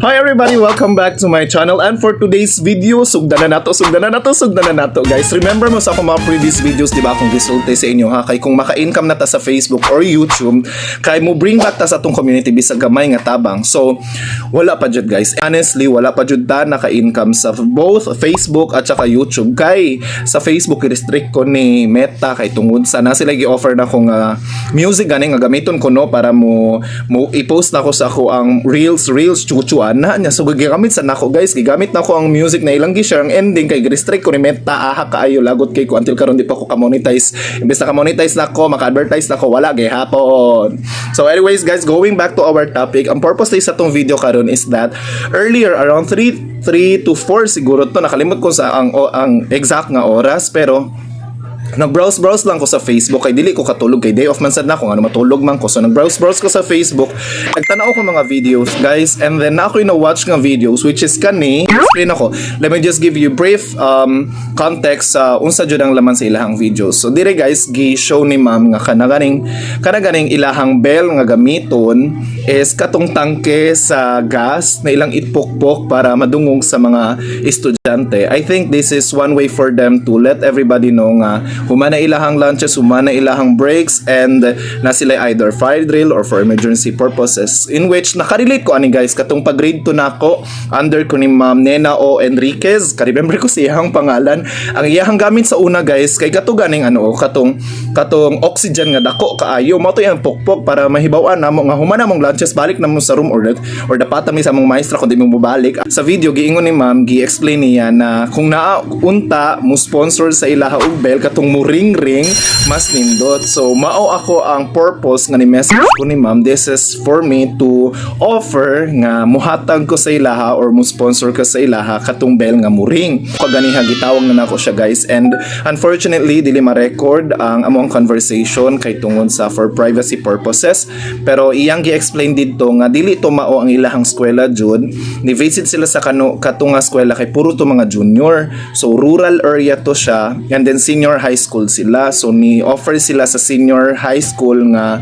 Hi everybody, welcome back to my channel and for today's video, sugdan na nato, sugdan na nato, sugdan na nato guys. Remember mo sa akong mga previous videos, di ba akong resulte sa inyo ha, kay kung maka-income na ta sa Facebook or YouTube, kay mo bring back ta sa atong community bisag gamay nga tabang. So, wala pa jud guys. Honestly, wala pa jud ta naka-income sa both Facebook at saka YouTube. Kay sa Facebook restrict ko ni Meta kay tungod sa na sila gi-offer na kong ah, music gani nga gamiton ko no para mo mo i-post na ko sa ako ang reels reels chuchuan na niya so gigamit sa nako guys. Gigamit na ko ang music na ilang gi-share ang ending kay restrict ko ni Meta aha kaayo lagot kay ko until karon di pa ko ka-monetize. Imbes na ka-monetize na ko maka-advertise na ko wala gay hapon so anyways guys going back to our topic ang purpose sa tong video karon is that earlier around 3 3 to 4 siguro to nakalimot ko sa ang ang exact nga oras pero Nag-browse-browse lang ko sa Facebook. Kay dili ko katulog kay day off man sad na ako ano matulog man ko. So nag-browse-browse ko sa Facebook. Nagtanaw ko mga videos guys. And then na ako na-watch nga videos which is kani explain ako. Let me just give you brief um, context sa unsa jud ang laman sa ilahang videos. So dire guys gi-show ni ma'am nga kanaganing kanaganing ilahang bell nga gamiton is katong tangke sa gas na ilang itpokpok para madungog sa mga estudyante I think this is one way for them to let everybody know nga humana ilahang lunches, humana ilahang breaks, and na sila either fire drill or for emergency purposes. In which, nakarelate ko ani guys, katong pag-grade to nako under ko ni Ma'am Nena O. Enriquez, ka-remember ko sa iyang pangalan. Ang iyahang gamit sa una guys, kay kato ganing ano, katong, katong oxygen nga dako kaayo, mo to yung pokpok para mahibawan na mo, nga humana mong lunches, balik na mo sa room or, or dapat mi sa mong maestra kung di mo mabalik. Sa video, giingon ni Ma'am, gi-explain niya na kung naunta mo sponsor sa ilaha og bell katong mo ring ring mas nindot. So mao ako ang purpose nga ni message ko ni ma'am this is for me to offer nga muhatag ko sa ilaha or mo sponsor ko sa ilaha katong bell nga mo ring. Kaganiha gitawag na nako siya guys. And unfortunately dili ma-record ang among conversation kay tungod sa for privacy purposes. Pero iyang gi-explain dito nga dili to mao ang ilahang eskwela jud ni visit sila sa kanu katunga eskwela kay puro to mga junior. So rural area to siya. And then senior high school sila. So ni offer sila sa senior high school nga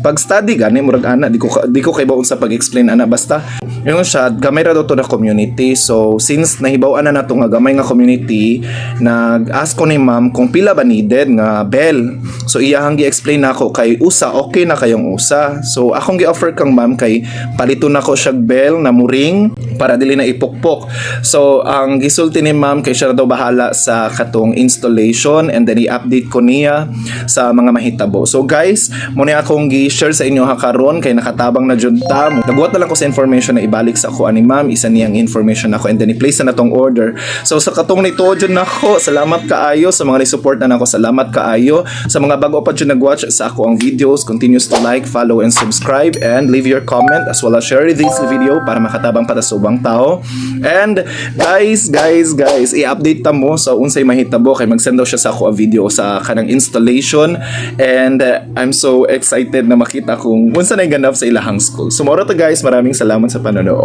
pag study gani murag ana di ko di ko kay baon sa pag-explain ana basta yun siya gamay ra to na community. So since nahibaw-an na nato nga gamay nga community nag-ask ko ni ma'am kung pila ba needed nga bell. So iyahang gi-explain nako kay usa okay na kayong usa. So akong gi-offer kang ma'am kay palito na ko siya bell na muring para dili na ipukpok so ang gisulti ni ma'am kay siya daw bahala sa katong installation and then i-update ko niya sa mga mahitabo. So guys muna akong gi-share sa inyo ha karon kay nakatabang na jud ta. Nagbuhat na lang ko sa information na ibalik sa ako ani ma'am. Isa niyang information ako and then i-place na natong order. So sa katong nito jud nako salamat kaayo sa mga ni-support na nako. Salamat kaayo. Sa mga bago pa jud nag-watch sa ako ang videos continues to like follow and subscribe and leave your comment as well as share this video para makatabang pa ta ubang tao and guys guys guys i-update ta mo sa unsay mahitabo kay mag-send daw siya sa ako a video sa kanang installation and uh, I'm so excited na makita kung unsa na ganap sa ilahang school. So moro to guys, maraming salamat sa panonood.